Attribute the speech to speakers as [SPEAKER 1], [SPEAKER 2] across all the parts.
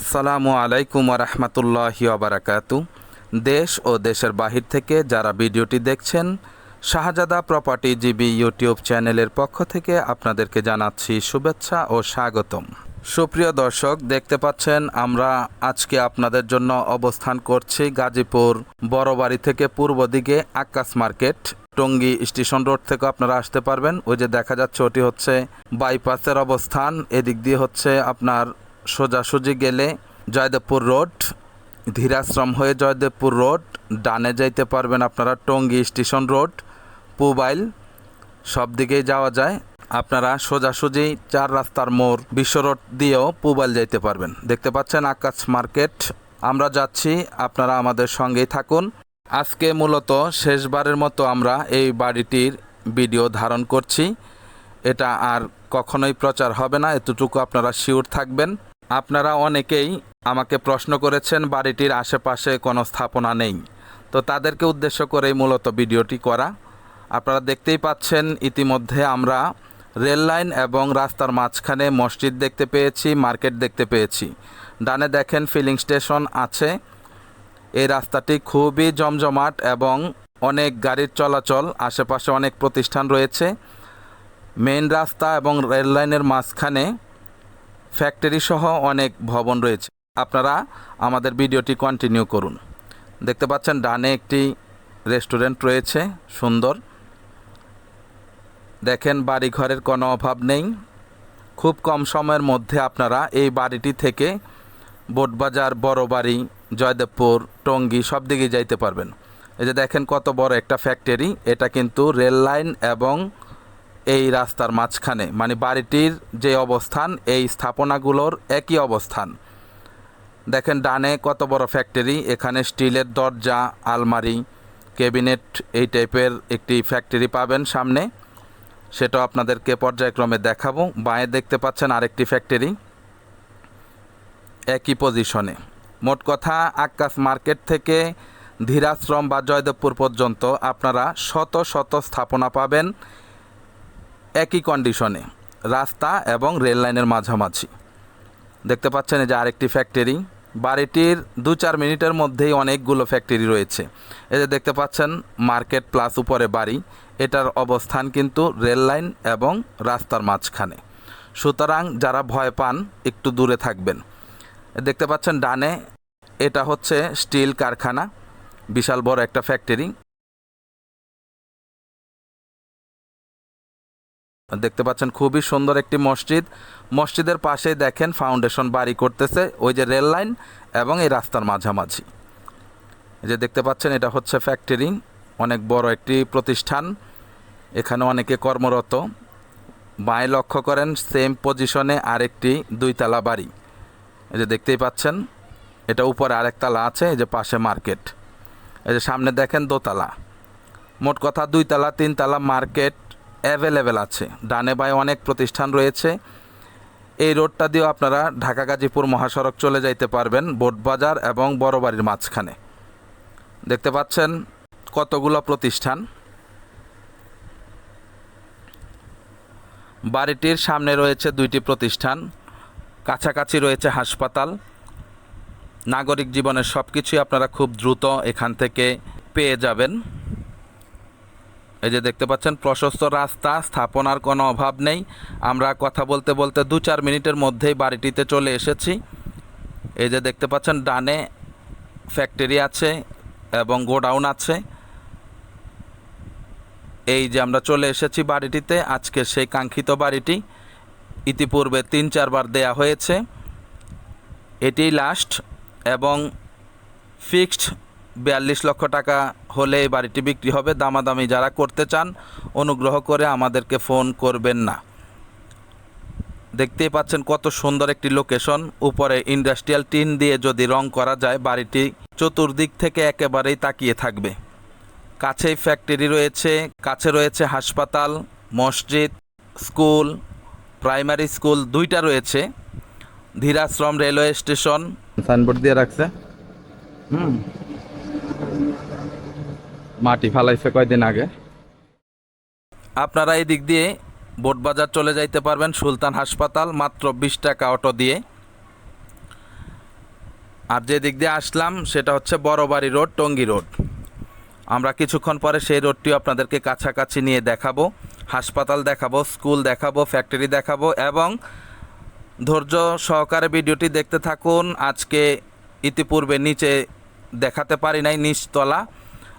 [SPEAKER 1] আসসালামু আলাইকুম রহমতুল্লাহি ওবরাকাতু দেশ ও দেশের বাহির থেকে যারা ভিডিওটি দেখছেন, শাহজাদা প্রপার্টি জিবি ইউটিউব চ্যানেলের পক্ষ থেকে আপনাদেরকে জানাচ্ছি শুভেচ্ছা ও স্বাগতম। সুপ্রিয় দর্শক, দেখতে পাচ্ছেন আমরা আজকে আপনাদের জন্য অবস্থান করছি গাজীপুর বড়বাড়ি থেকে পূর্ব দিকে Akash market. Tongi station road থেকে আপনারা আসতে পারবেন। ওই যে দেখা যাচ্ছে, ওটি হচ্ছে বাইপাসের অবস্থান। এদিক দিয়ে হচ্ছে আপনার সোজাসুজি গেলে জয়দেবপুর রোড, ধীরাশ্রম হয়ে জয়দেবপুর রোড, ডানে যাইতে পারবেন আপনারা টঙ্গী স্টেশন রোড, পুবাইল, সব দিকেই যাওয়া যায়। আপনারা সোজাসুজি চার রাস্তার মোড় বিশ্ব রোড দিয়েও পুবাইল যাইতে পারবেন। দেখতে পাচ্ছেন আকাশ মার্কেট। আমরা যাচ্ছি, আপনারা আমাদের সঙ্গেই থাকুন। আজকে মূলত শেষবারের মতো আমরা এই বাড়িটির ভিডিও ধারণ করছি। এটা আর কখনোই প্রচার হবে না, এতটুকু আপনারা শিওর থাকবেন। আপনারা অনেকেই আমাকে প্রশ্ন করেছেন, বাড়িটির আশেপাশে কোনো স্থাপনা নেই। তো তাদেরকে উদ্দেশ্য করেই মূলত ভিডিওটি করা। আপনারা দেখতেই পাচ্ছেন, ইতিমধ্যে আমরা রেল লাইন এবং রাস্তার মাঝখানে মসজিদ দেখতে পেয়েছি, মার্কেট দেখতে পেয়েছি। ডানে দেখেন ফিলিং স্টেশন আছে। এই রাস্তাটি খুবই জমজমাট এবং অনেক গাড়ির চলাচল, আশেপাশে অনেক প্রতিষ্ঠান রয়েছে। মেইন রাস্তা এবং রেল লাইনের মাঝখানে ফ্যাক্টরি সহ অনেক ভবন রয়েছে। আপনারা আমাদের ভিডিওটি কন্টিনিউ করুন। দেখতে পাচ্ছেন ডানে একটি রেস্টুরেন্ট রয়েছে, সুন্দর। দেখেন বাড়ি ঘরের কোনো অভাব নেই। খুব কম সময়ের মধ্যে আপনারা এই বাড়িটি থেকে বোটবাজার বড় বাড়ি জয়দেবপুর, টঙ্গী সব দিকে যাইতে পারবেন। এই যে দেখেন কত বড় একটা ফ্যাক্টরি এটা কিন্তু রেল লাইন এবং এই রাস্তার মাঝখানে মানে বাড়িটির যে অবস্থান, এই স্থাপনাগুলোর একই অবস্থান। দেখেন ডানে কত বড় ফ্যাক্টরি এখানে স্টিলের দরজা, আলমারি ক্যাবিনেট এই টাইপের একটি ফ্যাক্টরি পাবেন সামনে। সেটাও আপনাদেরকে পর্যায়ক্রমে দেখাবো। বাঁয়ে দেখতে পাচ্ছেন আরেকটি ফ্যাক্টরি একই পজিশনে মোট কথা, আকাশ মার্কেট থেকে ধীরাশ্রম বা জয়দেবপুর পর্যন্ত আপনারা শত শত স্থাপনা পাবেন। একই কন্ডিশনে রাস্তা এবং রেল লাইনের মাঝামাঝি। দেখতে পাচ্ছেন যে আরেকটি ফ্যাক্টরি বাড়িটির দু চার মিনিটের মধ্যেই অনেকগুলো ফ্যাক্টরি রয়েছে। এই যে দেখতে পাচ্ছেন মার্কেট প্লাস উপরে বাড়ি, এটার অবস্থান কিন্তু রেল লাইন এবং রাস্তার মাঝখানে। সুতরাং যারা ভয় পান, একটু দূরে থাকবেন। দেখতে পাচ্ছেন, ডানে এটা হচ্ছে স্টিল কারখানা, বিশাল বড় একটা ফ্যাক্টরি দেখতে পাচ্ছেন খুবই সুন্দর একটি মসজিদ। মসজিদের পাশেই দেখেন ফাউন্ডেশন বাড়ি করতেছে, ওই যে রেল লাইন এবং এই রাস্তার মাঝামাঝি। যে দেখতে পাচ্ছেন, এটা হচ্ছে ফ্যাক্টরি, অনেক বড় একটি প্রতিষ্ঠান। এখানে অনেকে কর্মরত। বাঁয়ে লক্ষ্য করেন সেম পজিশনে আরেকটি দুইতলা বাড়ি। এই যে দেখতেই পাচ্ছেন, এটা উপরে আরেকতলা আছে, এই যে পাশে মার্কেট। এই যে সামনে দেখেন দোতলা। মোট কথা দুইতলা, তিনতলা মার্কেট। অ্যাভেলেবেল আছে। ডানে বায়ে অনেক প্রতিষ্ঠান রয়েছে। এই রোডটা দিয়েও আপনারা ঢাকা গাজীপুর মহাসড়ক চলে যাইতে পারবেন বোটবাজার এবং বড়বাড়ির মাঝখানে। দেখতে পাচ্ছেন কতগুলো প্রতিষ্ঠান। বাড়িটির সামনে রয়েছে দুইটি প্রতিষ্ঠান, কাছাকাছি রয়েছে হাসপাতাল। নাগরিক জীবনের সব কিছুই আপনারা খুব দ্রুত এখান থেকে পেয়ে যাবেন। এই যে দেখতে পাচ্ছেন, প্রশস্ত রাস্তা, স্থাপনার কোনো অভাব নেই। আমরা কথা বলতে বলতে দু চার মিনিটের মধ্যেই বাড়িটিতে চলে এসেছি। এই যে দেখতে পাচ্ছেন, ডানে ফ্যাক্টরি আছে এবং গোডাউন আছে। এই যে আমরা চলে এসেছি বাড়িটিতে, আজকে সেই কাঙ্ক্ষিত বাড়িটি ইতিপূর্বে তিন চারবার দেয়া হয়েছে। এটি লাস্ট এবং ফিক্সড বিয়াল্লিশ লক্ষ টাকা হলে এই বাড়িটি বিক্রি হবে। দামাদামি যারা করতে চান অনুগ্রহ করে আমাদেরকে ফোন করবেন না। দেখতেই পাচ্ছেন কত সুন্দর একটি লোকেশন। উপরে ইন্ডাস্ট্রিয়াল টিন দিয়ে যদি রং করা যায় বাড়িটি চতুর্দিক থেকে একেবারেই তাকিয়ে থাকবে। কাছেই ফ্যাক্টরি রয়েছে কাছে রয়েছে হাসপাতাল মসজিদ স্কুল প্রাইমারি স্কুল দুইটা রয়েছে। Dhirashram railway station. সাইনবোর্ড দিয়ে রাখছে। হুম। মাটি ফালাইছে কয়দিন আগে। আপনারা এই দিক দিয়ে বোটবাজার চলে যাইতে পারবেন সুলতান হাসপাতাল, মাত্র বিশ টাকা অটো দিয়ে। আর যে দিক দিয়ে আসলাম, সেটা হচ্ছে বড়বাড়ি রোড, টঙ্গী রোড। আমরা কিছুক্ষণ পরে সেই রোডটিও আপনাদেরকে কাছাকাছি নিয়ে দেখাবো। হাসপাতাল দেখাবো, স্কুল দেখাবো, ফ্যাক্টরি দেখাবো এবং ধৈর্য সহকারে ভিডিওটি দেখতে থাকুন। আজকে ইতিপূর্বে নিচে দেখাতে পারি নাই, নিচতলা।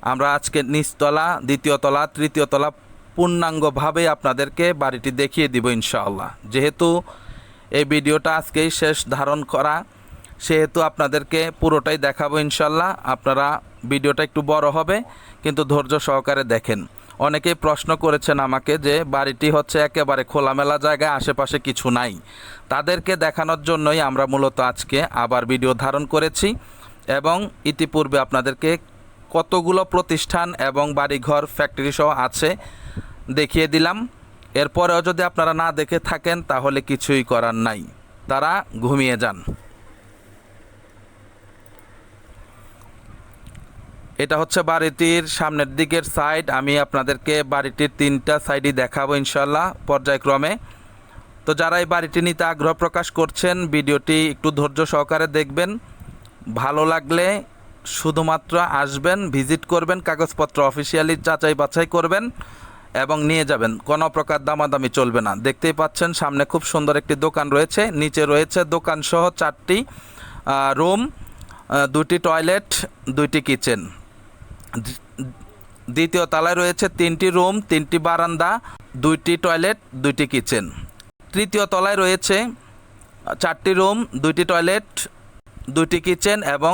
[SPEAKER 1] আমরা আজকে নিচতলা দ্বিতীয় তলা, তৃতীয় তলা পূর্ণাঙ্গভাবে আপনাদেরকে বাড়িটি দেখিয়ে দিব ইনশাআল্লাহ। যেহেতু এই ভিডিওটা আজকেই শেষ ধারণ করা, সেহেতু আপনাদেরকে পুরোটাই দেখাবো ইনশাল্লাহ আপনারা ভিডিওটা একটু বড় হবে, কিন্তু ধৈর্য সহকারে দেখেন। অনেকেই প্রশ্ন করেছেন আমাকে যে বাড়িটি হচ্ছে একেবারে খোলামেলা জায়গায়, আশেপাশে কিছু নাই। তাদেরকে দেখানোর জন্যই আমরা মূলত আজকে আবার ভিডিও ধারণ করেছি এবং ইতিপূর্বে আপনাদেরকে কতগুলো প্রতিষ্ঠান এবং বাড়িঘর, ফ্যাক্টরি সহ আছে দেখিয়ে দিলাম। এরপরেও যদি আপনারা না দেখে থাকেন, তাহলে কিছুই করার নাই। তারা ঘুমিয়ে যান। এটা হচ্ছে বাড়িটির সামনের দিকের সাইড। আমি আপনাদেরকে বাড়িটির তিনটা সাইডই দেখাবো ইনশাল্লাহ পর্যায়ক্রমে। তো যারা এই বাড়িটি নিতে আগ্রহ প্রকাশ করছেন, ভিডিওটি একটু ধৈর্য সহকারে দেখবেন। ভালো লাগলে শুধুমাত্র আসবেন, ভিজিট করবেন, কাগজপত্র অফিসিয়ালি যাচাই বাছাই করবেন এবং নিয়ে যাবেন। কোনো প্রকার দামাদামি চলবে না। দেখতেই পাচ্ছেন, সামনে খুব সুন্দর একটি দোকান রয়েছে। নিচে রয়েছে দোকান সহ চারটি রুম দুটি টয়লেট দুইটি কিচেন দ্বিতীয় তলায় রয়েছে তিনটি রুম তিনটি বারান্দা, দুইটি টয়লেট দুইটি কিচেন তৃতীয় তলায় রয়েছে চারটি রুম দুইটি টয়লেট দুইটি কিচেন এবং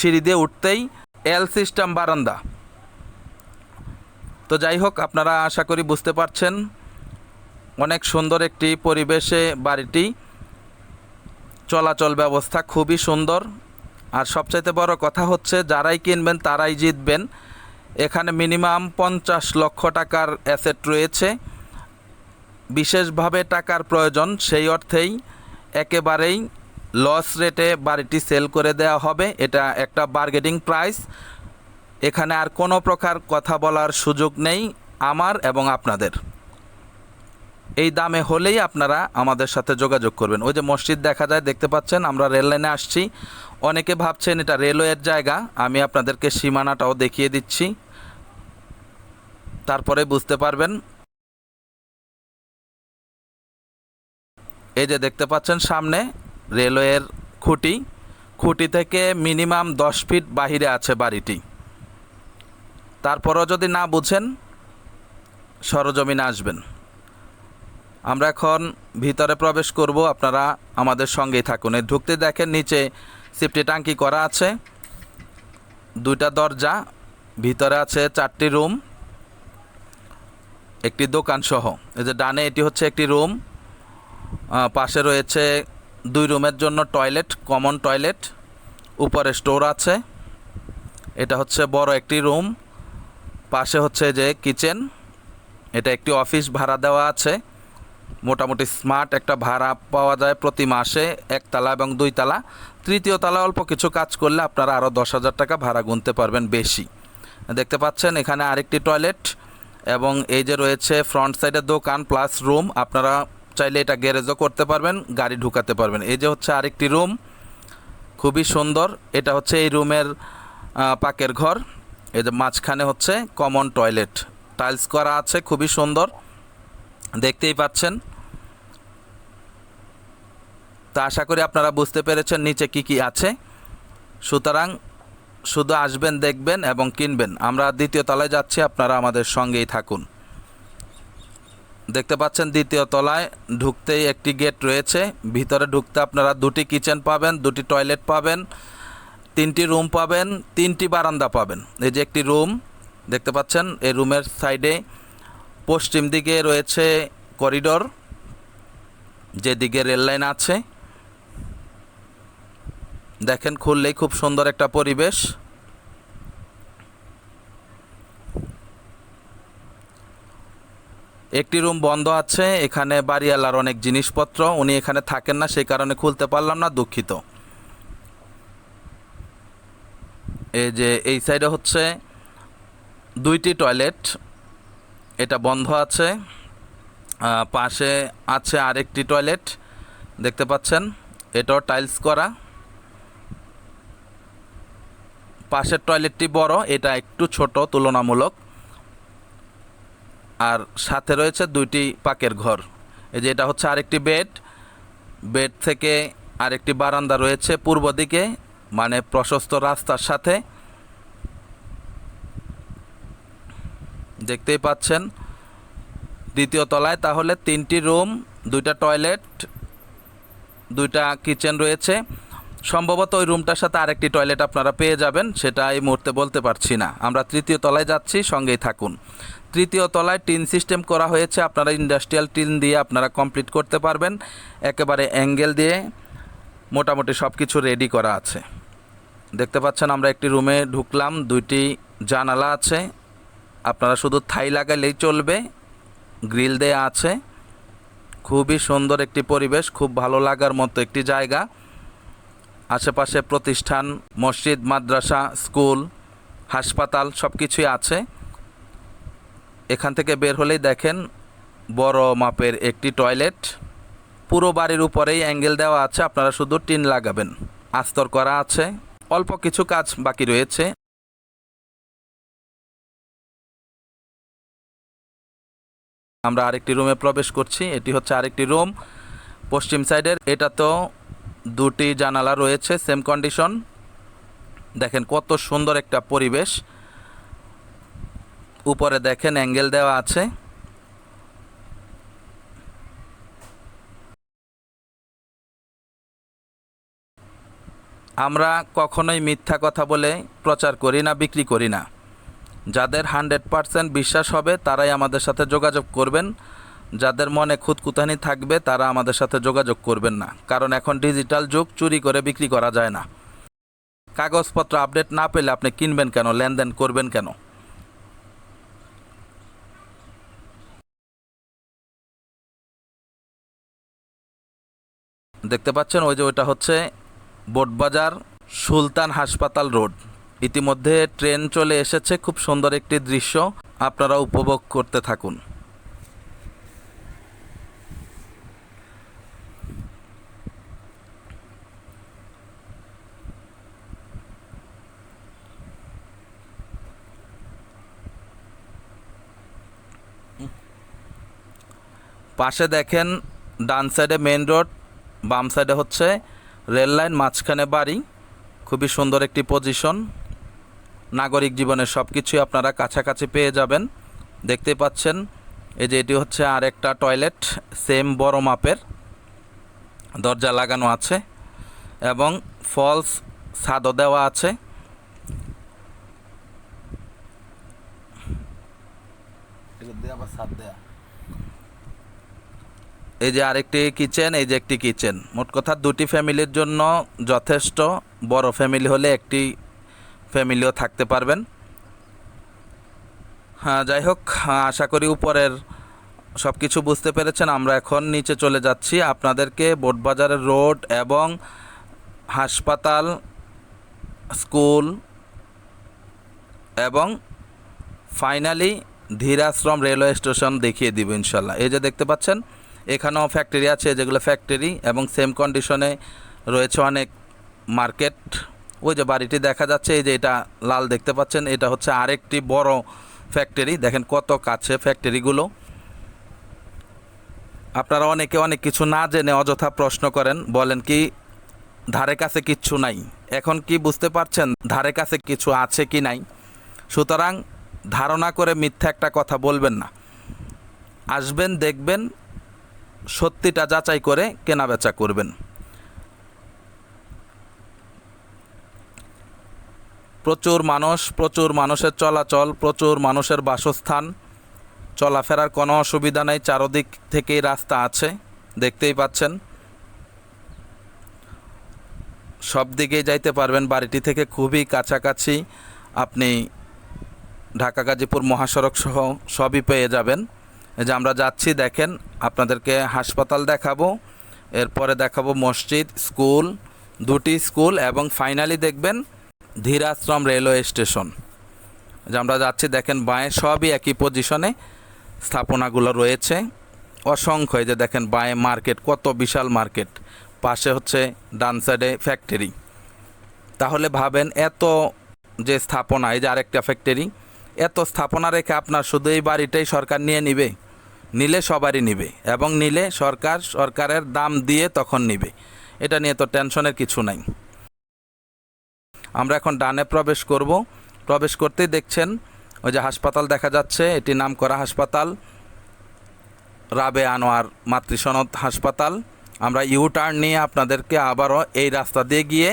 [SPEAKER 1] সিঁড়ি দিয়ে উঠতেই এল সিস্টেম বারান্দা। তো যাই হোক, আপনারা আশা করি বুঝতে পারছেন অনেক সুন্দর একটি পরিবেশে বাড়িটি। চলাচল ব্যবস্থা খুবই সুন্দর। আর সবচাইতে বড় কথা হচ্ছে, যারাই কিনবেন তারাই জিতবেন। এখানে মিনিমাম পঞ্চাশ লক্ষ টাকার অ্যাসেট রয়েছে। বিশেষভাবে টাকার প্রয়োজন, সেই অর্থেই একেবারেই লস রেটে বাড়িটি সেল করে দেওয়া হবে। এটা একটা বার্গেনিং প্রাইস এখানে আর কোনো প্রকার কথা বলার সুযোগ নেই আমার এবং আপনাদের। এই দামে হলেই আপনারা আমাদের সাথে যোগাযোগ করবেন। ওই যে মসজিদ দেখা যায়, দেখতে পাচ্ছেন, আমরা রেল লাইনে আসছি। অনেকে ভাবছেন এটা রেলওয়ের জায়গা। আমি আপনাদেরকে সীমানাটাও দেখিয়ে দিচ্ছি। তারপরে বুঝতে পারবেন। এই যে দেখতে পাচ্ছেন সামনে রেলওয়ের খুঁটি। খুঁটি থেকে মিনিমাম দশ ফিট বাহিরে আছে বাড়িটি। তারপরও যদি না বুঝেন, সরজমিনে আসবেন। আমরা এখন ভিতরে প্রবেশ করব, আপনারা আমাদের সঙ্গেই থাকুন। এই ঢুকতে দেখেন নিচে সিফটি টাঙ্কি করা আছে। দুইটা দরজা, ভিতরে আছে চারটি রুম, একটি দোকান সহ। এই যে ডানে এটি হচ্ছে একটি রুম পাশে রয়েছে দুই রুমের জন্য টয়লেট, কমন টয়লেট, উপরে স্টোর আছে। এটা হচ্ছে বড় একটি রুম, পাশে হচ্ছে যে কিচেন। এটা একটি অফিস ভাড়া দেওয়া আছে। মোটামুটি স্মার্ট একটা ভাড়া পাওয়া যায় প্রতি মাসে, একতলা এবং দুইতলা। তৃতীয় তলা অল্প কিছু কাজ করলে আপনারা আরও দশ হাজার টাকা ভাড়া গুনতে পারবেন বেশি। দেখতে পাচ্ছেন এখানে আরেকটি টয়লেট এবং এই যে রয়েছে ফ্রন্ট সাইডে দোকান প্লাস রুম। আপনারা চাইলে এটা গ্যারেজও করতে পারবেন, গাড়ি ঢুকাতে পারবেন। এই যে হচ্ছে আরেকটি রুম, খুবই সুন্দর। এটা হচ্ছে এই রুমের পাকের ঘর। এই যে মাঝখানে হচ্ছে কমন টয়লেট। টাইলস করা আছে, খুবই সুন্দর। দেখতেই পাচ্ছেন। তা আশা করি আপনারা বুঝতে পেরেছেন নিচে কি কি আছে। সুতরাং শুধু আসবেন, দেখবেন এবং কিনবেন। আমরা দ্বিতীয় তলায় যাচ্ছি, আপনারা আমাদের সঙ্গেই থাকুন। দেখতে পাচ্ছেন দ্বিতীয় তলায় ঢুকতেই একটি গেট রয়েছে। ভিতরে ঢুকতে আপনারা দুটি কিচেন পাবেন, দুটি টয়লেট পাবেন, তিনটি রুম পাবেন, তিনটি বারান্দা পাবেন। এই যে একটি রুম, দেখতে পাচ্ছেন এই রুমের সাইডে পশ্চিম দিকে রয়েছে করিডোর, যেদিকে রেল লাইন আছে। দেখেন, খুললেই খুব সুন্দর একটা পরিবেশ। একটি রুম বন্ধ আছে, এখানে বাড়িওয়ালার অনেক জিনিসপত্র, উনি এখানে থাকেন না, সেই কারণে খুলতে পারলাম না, দুঃখিত। এই যে এই সাইডে হচ্ছে দুইটি টয়লেট, এটা বন্ধ আছে পাশে আছে আরেকটি টয়লেট, দেখতে পাচ্ছেন, এটাও টাইলস করা। পাশের টয়লেটটি বড়, এটা একটু ছোট, তুলনামূলক। আর সাথে রয়েছে দুইটি পাকের ঘর। এই যে এটা হচ্ছে আরেকটি বেড। বেড থেকে আরেকটি বারান্দা রয়েছে পূর্ব দিকে মানে প্রশস্ত রাস্তার সাথে। দেখতেই পাচ্ছেন, দ্বিতীয় তলায় তাহলে তিনটি রুম, দুইটা টয়লেট, দুইটা কিচেন রয়েছে। সম্ভবত ওই রুমটার সাথে আরেকটি টয়লেট আপনারা পেয়ে যাবেন, সেটা এই মুহূর্তে বলতে পারছি না। আমরা তৃতীয় তলায় যাচ্ছি, সঙ্গেই থাকুন। তৃতীয় তলায় টিন সিস্টেম করা হয়েছে, আপনারা ইন্ডাস্ট্রিয়াল টিন দিয়ে আপনারা কমপ্লিট করতে পারবেন। একেবারে অ্যাঙ্গেল দিয়ে মোটামুটি সব কিছু রেডি করা আছে। দেখতে পাচ্ছেন, আমরা একটি রুমে ঢুকলাম, দুইটি জানালা আছে। আপনারা শুধু থাই লাগাইলেই চলবে, গ্রিল দেয়া আছে। খুবই সুন্দর একটি পরিবেশ, খুব ভালো লাগার মতো একটি জায়গা। আশেপাশে প্রতিষ্ঠান, মসজিদ, মাদ্রাসা, স্কুল, হাসপাতাল সব কিছুই আছে। এখান থেকে বের হলেই দেখেন বড় মাপের একটি টয়লেট। পুরো বাড়ির উপরেই অ্যাঙ্গেল দেওয়া আছে, আপনারা শুধু টিন লাগাবেন। আস্তর করা আছে, অল্প কিছু কাজ বাকি রয়েছে। আমরা আরেকটি রুমে প্রবেশ করছি, এটি হচ্ছে আরেকটি রুম। পশ্চিম সাইডের, এটা তো দুটি জানালা রয়েছে সেম কন্ডিশন দেখেন কত সুন্দর একটা পরিবেশ। উপরে দেখেন অ্যাঙ্গেল দেওয়া আছে। আমরা কখনোই মিথ্যা কথা বলে প্রচার করি না, বিক্রি করি না। যাদের হান্ড্রেড পারসেন্ট বিশ্বাস হবে, তারাই আমাদের সাথে যোগাযোগ করবেন। যাদের মনে খুঁতকুতানি থাকবে, তারা আমাদের সাথে যোগাযোগ করবেন না, কারণ এখন ডিজিটাল যুগ, চুরি করে বিক্রি করা যায় না। কাগজপত্র আপডেট না পেলে আপনি কিনবেন কেন, লেনদেন করবেন কেন? দেখতে পাচ্ছেন, ওই যে ওইটা হচ্ছে বোটবাজার সুলতান হাসপাতাল রোড। ইতিমধ্যে ট্রেন চলে এসেছে, খুব সুন্দর একটি দৃশ্য, আপনারা উপভোগ করতে থাকুন। পাশে দেখেন ডান সাইডে মেন রোড, বাম সাইডে হচ্ছে রেল লাইন, মাঝখানে বাড়ি। খুবই সুন্দর একটি পজিশন। নাগরিক জীবনের সব কিছুই আপনারা কাছাকাছি পেয়ে যাবেন। দেখতে পাচ্ছেন, এই যে এটি হচ্ছে আর একটা টয়লেট, সেম বড় মাপের। দরজা লাগানো আছে এবং ফলস ছাদও দেওয়া আছে। এই যে আরেকটি কিচেন এই যে একটি কিচেন। মোট কথা দুটি ফ্যামিলির জন্য যথেষ্ট। বড় ফ্যামিলি হলে একটি ফ্যামিলিও থাকতে পারবেন। হ্যাঁ যাই হোক হ্যাঁ, আশা করি উপরের সব কিছু বুঝতে পেরেছেন। আমরা এখন নিচে চলে যাচ্ছি। আপনাদেরকে বোটবাজারের রোড এবং হাসপাতাল স্কুল এবং ফাইনালি ধীরাশ্রম রেলওয়ে স্টেশন দেখিয়ে দিব ইনশাল্লাহ। এই যে দেখতে পাচ্ছেন এখানেও ফ্যাক্টরি আছে, যেগুলো ফ্যাক্টরি এবং সেম কন্ডিশনে রয়েছে অনেক মার্কেট ওই যে বাড়িটি দেখা যাচ্ছে, এই যে এটা লাল দেখতে পাচ্ছেন, এটা হচ্ছে আরেকটি বড় ফ্যাক্টরি দেখেন কত কাছে ফ্যাক্টরিগুলো আপনারা অনেকে অনেক কিছু না জেনে অযথা প্রশ্ন করেন, বলেন কি, ধারে কাছে কিচ্ছু নাই। এখন কি বুঝতে পারছেন, ধারে কাছে কিছু আছে কি নাই? সুতরাং ধারণা করে মিথ্যা একটা কথা বলবেন না। আসবেন, দেখবেন সত্যিটা যাচাই করে কেনাবেচা করবেন। প্রচুর মানুষ, প্রচুর মানুষের চলাচল, প্রচুর মানুষের বাসস্থান, চলাফেরার কোনো অসুবিধা নেই, চারদিক থেকেই রাস্তা আছে, দেখতেই পাচ্ছেন। সব দিকেই যাইতে পারবেন, বাড়িটি থেকে খুবই কাছাকাছি। আপনি ঢাকা গাজীপুর মহাসড়ক সহ সবই পেয়ে যাবেন। যে আমরা যাচ্ছি, দেখেন, আপনাদেরকে হাসপাতাল দেখাবো। এরপরে দেখাবো মসজিদ, স্কুল, দুটি স্কুল এবং ফাইনালি দেখবেন ধীরাশ্রম রেলওয়ে স্টেশন। যে আমরা যাচ্ছি, দেখেন, বাঁয়ে সবই একই পজিশনে স্থাপনাগুলো রয়েছে। অসংখ্য যে দেখেন, বাঁয়ে মার্কেট, কত বিশাল মার্কেট। পাশে হচ্ছে ডান সাইডে ফ্যাক্টরি তাহলে ভাবেন, এত যে স্থাপনা, এই যে আরেকটা ফ্যাক্টরি এত স্থাপনা রেখে আপনার শুধু এই বাড়িটাই সরকার নিয়ে নিবে। নিলে সবারই নিবে এবং নিলে সরকার সরকারের দাম দিয়ে তখন নিবে। এটা নিয়ে তো টেনশনের কিছু নাই। আমরা এখন ডানে প্রবেশ করব। প্রবেশ করতেই দেখছেন ওই যে হাসপাতাল দেখা যাচ্ছে। এটি নাম করা হাসপাতাল। রাবে আনোয়ার মাতৃসনদ হাসপাতাল। আমরা ইউ টার্ন নিয়ে আপনাদেরকে আবারও এই রাস্তা দিয়ে গিয়ে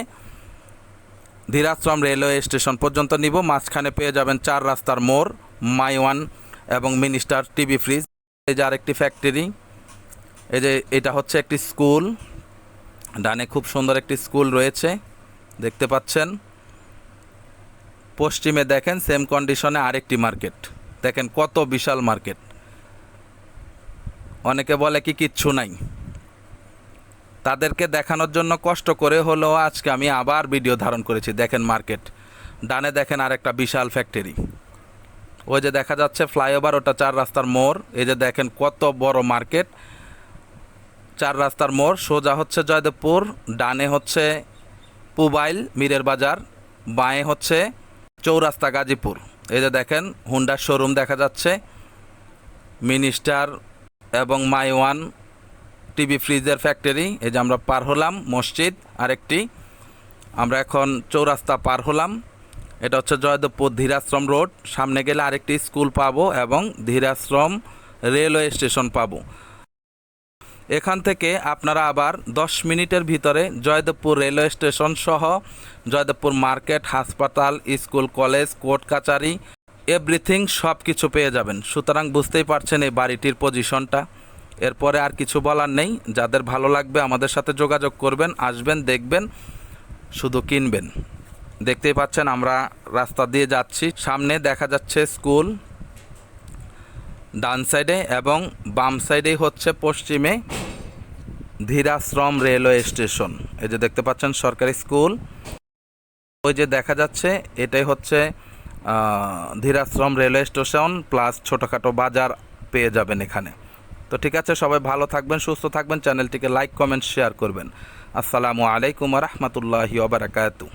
[SPEAKER 1] ধীরাশ্রম রেলওয়ে স্টেশন পর্যন্ত নিব। মাঝখানে পেয়ে যাবেন চার রাস্তার মোড়, মাইওয়ান এবং মিনিস্টার টিভি ফ্রিজ। এই যে আরেকটি ফ্যাক্টরি এই যে এটা হচ্ছে একটি স্কুল। ডানে খুব সুন্দর একটি স্কুল রয়েছে, দেখতে পাচ্ছেন। পশ্চিমে দেখেন সেম কন্ডিশনে আরেকটি মার্কেট দেখেন কত বিশাল মার্কেট অনেকে বলে কি কিচ্ছু নাই। তাদেরকে দেখানোর জন্য কষ্ট করে হলেও আজকে আমি আবার ভিডিও ধারণ করেছি। দেখেন মার্কেট। ডানে দেখেন আরেকটা বিশাল ফ্যাক্টরি ওই যে দেখা যাচ্ছে ফ্লাইওভার ওটা চার রাস্তার মোড়। এই যে দেখেন কত বড় মার্কেট। চার রাস্তার মোড়, সোজা হচ্ছে জয়দেবপুর, ডানে হচ্ছে পুবাইল, মীরের বাজার, বাঁয়ে হচ্ছে চৌরাস্তা গাজীপুর। এই যে দেখেন হুন্ডার শোরুম দেখা যাচ্ছে। মিনিস্টার এবং মাইওয়ান টিভি ফ্রিজের ফ্যাক্টরি, এই যে আমরা পার হলাম মসজিদ, আরেকটি। আমরা এখন চৌরাস্তা পার হলাম। এটা হচ্ছে জয়দেবপুর ধীরাশ্রম রোড। সামনে গেলে আরেকটি স্কুল পাবো এবং ধীরাশ্রম রেলওয়ে স্টেশন পাবো। এখান থেকে আপনারা আবার দশ মিনিটের ভিতরে জয়দেবপুর রেলওয়ে স্টেশন সহ জয়দেবপুর মার্কেট, হাসপাতাল, স্কুল, কলেজ, কোর্ট, কাচারি, এভরিথিং সব কিছু পেয়ে যাবেন। সুতরাং বুঝতেই পারছেন এই বাড়িটির পজিশনটা। এরপরে আর কিছু বলার নেই। যাদের ভালো লাগবে আমাদের সাথে যোগাযোগ করবেন, আসবেন, দেখবেন, শুধু কিনবেন। দেখতেই পাচ্ছেন আমরা রাস্তা দিয়ে যাচ্ছি। সামনে দেখা যাচ্ছে স্কুল, ডান সাইডে এবং বাম সাইডেই হচ্ছে পশ্চিমে ধীরাশ্রম রেলওয়ে স্টেশন। এই যে দেখতে পাচ্ছেন সরকারি স্কুল। ওই যে দেখা যাচ্ছে, এটাই হচ্ছে ধীরাশ্রম রেলওয়ে স্টেশন, প্লাস ছোটোখাটো বাজার পেয়ে যাবেন এখানে। তো ঠিক আছে, সবাই ভালো থাকবেন, সুস্থ থাকবেন, চ্যানেলটিকে লাইক, কমেন্ট, শেয়ার করবেন। আসসালামু আলাইকুম রহমতুল্লাহি ওবরাকাতু